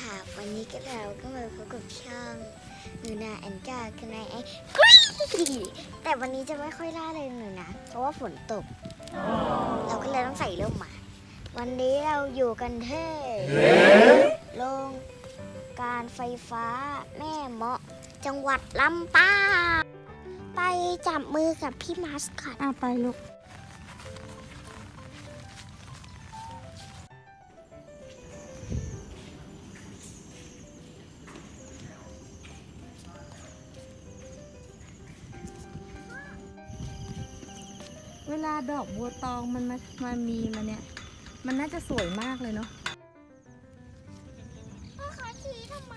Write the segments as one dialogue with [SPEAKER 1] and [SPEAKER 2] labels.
[SPEAKER 1] ค่ะ วันนี้ก็เราก็มาพบกับช่องหนูนาแอนกากันในไอ้กรี๊ดแต่วันนี้จะไม่ค่อยล่าเลยหนูนะ เพราะว่าฝนตก เราก็เลยต้องใส่ร่มมา วันนี้เราอยู่กันที่โรงการไฟฟ้าแม่เมาะ จังหวัดลำปางไปจับมือกับพี่มาสคอต
[SPEAKER 2] อะไปลูก เวลาดอกบัวตองมันมามามีมาเนี่ย มันน่าจะสวยมากเลยเนาะ
[SPEAKER 1] พ่อเขาชี้ทำไม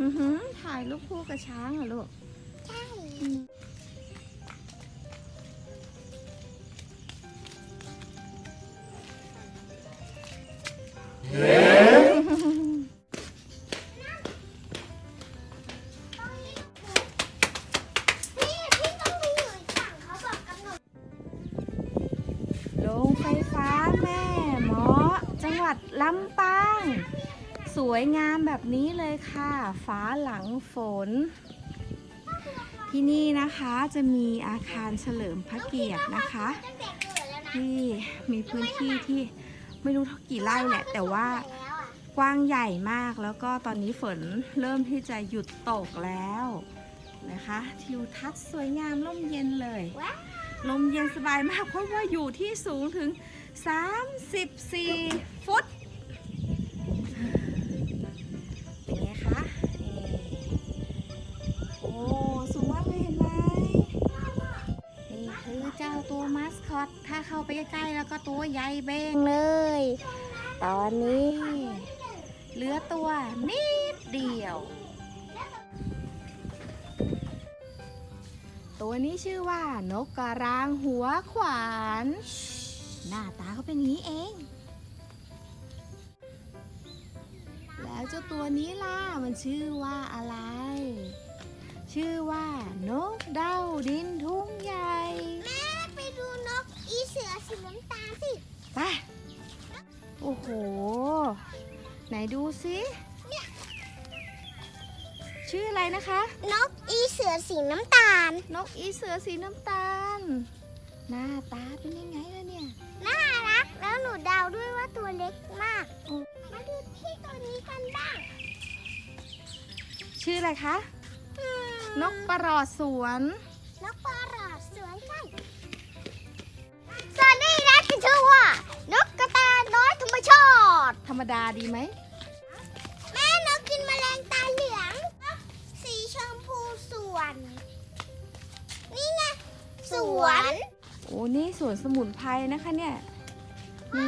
[SPEAKER 2] อือหือถ่ายรูปคู่กับช้างเหรอลูก โรงไฟฟ้าแม่เมาะจังหวัดลำปาง สวยงามแบบนี้เลยค่ะ ฟ้าหลังฝน ที่นี่นะคะจะมีอาคารเฉลิมพระเกียรตินะคะ ที่มีพื้นที่ที่ไม่รู้เท่ากี่ไร่แหละแต่ว่ากว้างใหญ่มากแล้วก็ตอนนี้ฝนเริ่มที่จะหยุดตกแล้วนะคะทิวทัศน์สวยงามร่มเย็นเลย
[SPEAKER 1] ว้าว
[SPEAKER 2] ลมเย็นสบายมากเพราะว่าอยู่ที่สูงถึง 34 ฟุต เป็นไงคะ โอ้ สูงมากเลยเห็นไหม นี่คือเจ้าตัวมาสคอต ถ้าเข้าไปใกล้ๆแล้วก็ตัวใหญ่เบ้งเลย ตอนนี้ เหลือตัวนิดเดียว ตัวนี้ชื่อว่านกกระรางหัวขวาน หน้าตาเขาเป็นอย่างนี้เอง แล้วเจ้าตัวนี้ล่ะมันชื่อว่าอะไร ชื่อว่านกเด้าดินทุ่งใหญ่
[SPEAKER 1] แม่ไปดูนกอีเสือสีน้ำตาลสิ
[SPEAKER 2] ไปโอ้โห ไหนดูสิ ชื่ออะไรนะคะ
[SPEAKER 1] นกอีเสือสีน้ำตาล
[SPEAKER 2] นกอีเสือสีน้ำตาล หน้าตาเป็นยังไงล่ะเนี่ย
[SPEAKER 1] น่ารัก แล้วหนูเดาด้วยว่าตัวเล็กมาก มาดูที่ตัวนี้กันบ้าง
[SPEAKER 2] ชื่ออะไรคะ
[SPEAKER 1] อืม
[SPEAKER 2] นกประหลอดสวน
[SPEAKER 1] นกปลาหลาดสวยใช่ส่วนนี้นะคือชื่อว่า นกกระตาน้อยธรรมชาติ
[SPEAKER 2] ธรรมดาดีไหม
[SPEAKER 1] แม่นกกินแมลงตาเหลือง
[SPEAKER 2] โอ้นี่สวนสมุนไพรนะคะเนี่ยมี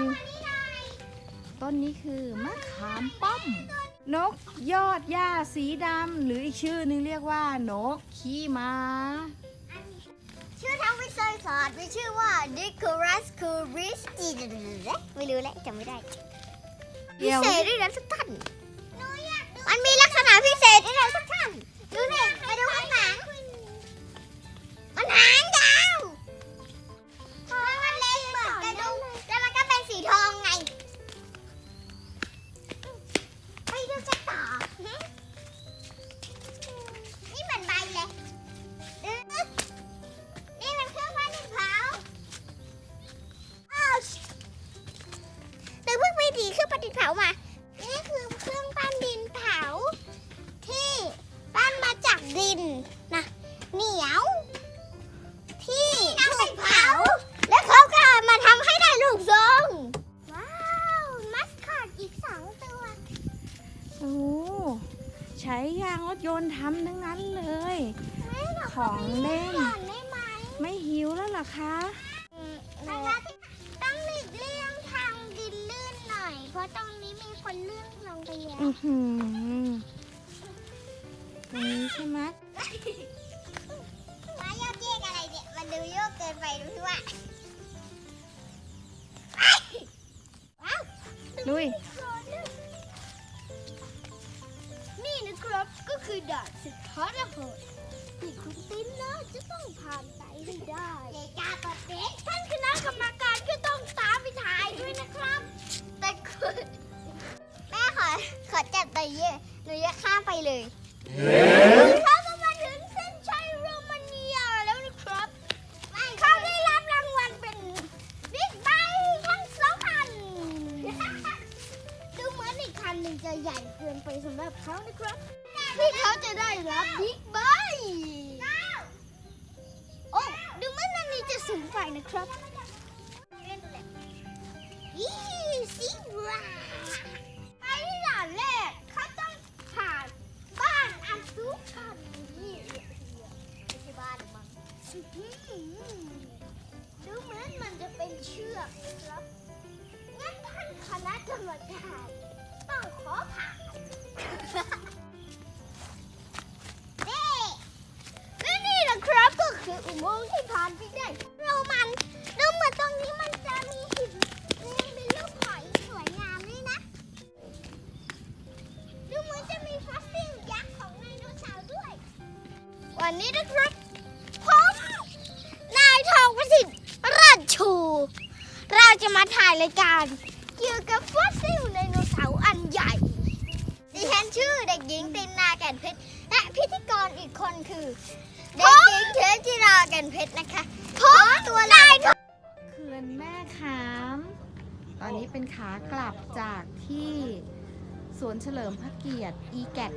[SPEAKER 2] ต้นนี้คือมะขามป้อม นกยอดหญ้าสีดำหรืออีกชื่อนึงเรียกว่านกขี้ม้า
[SPEAKER 1] ชื่อทางวิทยาศาสตร์มีชื่อว่า Dicoras curis ไม่รู้แหละจำไม่ได้
[SPEAKER 2] เดี๋
[SPEAKER 1] พิ
[SPEAKER 2] ยว
[SPEAKER 1] เศษด้วยนะทุกท่านมันมีลัก
[SPEAKER 2] โอ้ใช้ยางรถยนต์ทำทั้งนั้นเลย ของเล่น
[SPEAKER 1] ก่อนได้ไหม
[SPEAKER 2] ไม่หิวแล้วเหรอคะ
[SPEAKER 1] ต้องหลีกเลี่ยงทางดินลื่นหน่อย เพราะตรงนี้มีคนลื่นลงไปแล้ว
[SPEAKER 2] อือหือตรงนี้ใช่ไหม
[SPEAKER 1] ม้ายกเยกอะไรเนี่ย มันดูโยกเกินไปดูสิว่าว้าว
[SPEAKER 2] ลุย
[SPEAKER 1] นี่ ครับก็คือด่านสุดท้ายนะโหด
[SPEAKER 3] ที่คุณตินนะจะต้องผ่านไปให้ได้เด็กกาปะเป๊ะท่านคณะกรรมการก็ต้องตามไปถ่ายด้วยนะครับ แต่คุณแม่ขอขอจัดไปเยอะหนูจะข้ามไปเลยเขาก็มาถึงเส้นชัยโรมาเนียแล้วนะครับเขาได้รับรางวัลเป็นบิ๊กไบค์ทั้งสองคันดูเหมือนอีกคันหนึ่งจะใหญ่เกินไปสำหรับเขานะครับ ที่เขาจะได้รับบิ๊กไบค์โอ้ดูเหมือนอันนี้จะสูงไปนะครับยี่สิบว้าไปที่ด่านแรกเขาต้องผ่านบ้านอันสูงชันนี่ไม่ใช่บ้านหรอกมั้งอื้อหือดูเหมือนมันจะเป็นเชือกนะครับ งั้นท่านคณะกรรมการต้องขอผ่านนี่ คืออุโมงค์ที่ผ่านไปได้เรามันดูเหมือนตรงนี้มันจะมีหินเรียงเป็นรูปหอยสวยงามด้วยนะ ดูเหมือนจะมีฟอสซิลยักษ์ของไดโนเสาร์ด้วย วันนี้นะครับผมนายทองประสิทธิ์ราชชู เราจะมาถ่ายรายการ เกี่ยวกับฟอสซิลไดโนเสาร์อันใหญ่ดิฉันชื่อเด็กหญิงตินนาแก่นเพชรและพิธีกรอีกคนคือ เด็กหญิงเทจิราแก่นเพชรนะคะพบตัวลาย
[SPEAKER 2] เขื่อนแม่ขาม ตอนนี้เป็นขากลับจากที่สวนเฉลิมพระเกียรติอีแกต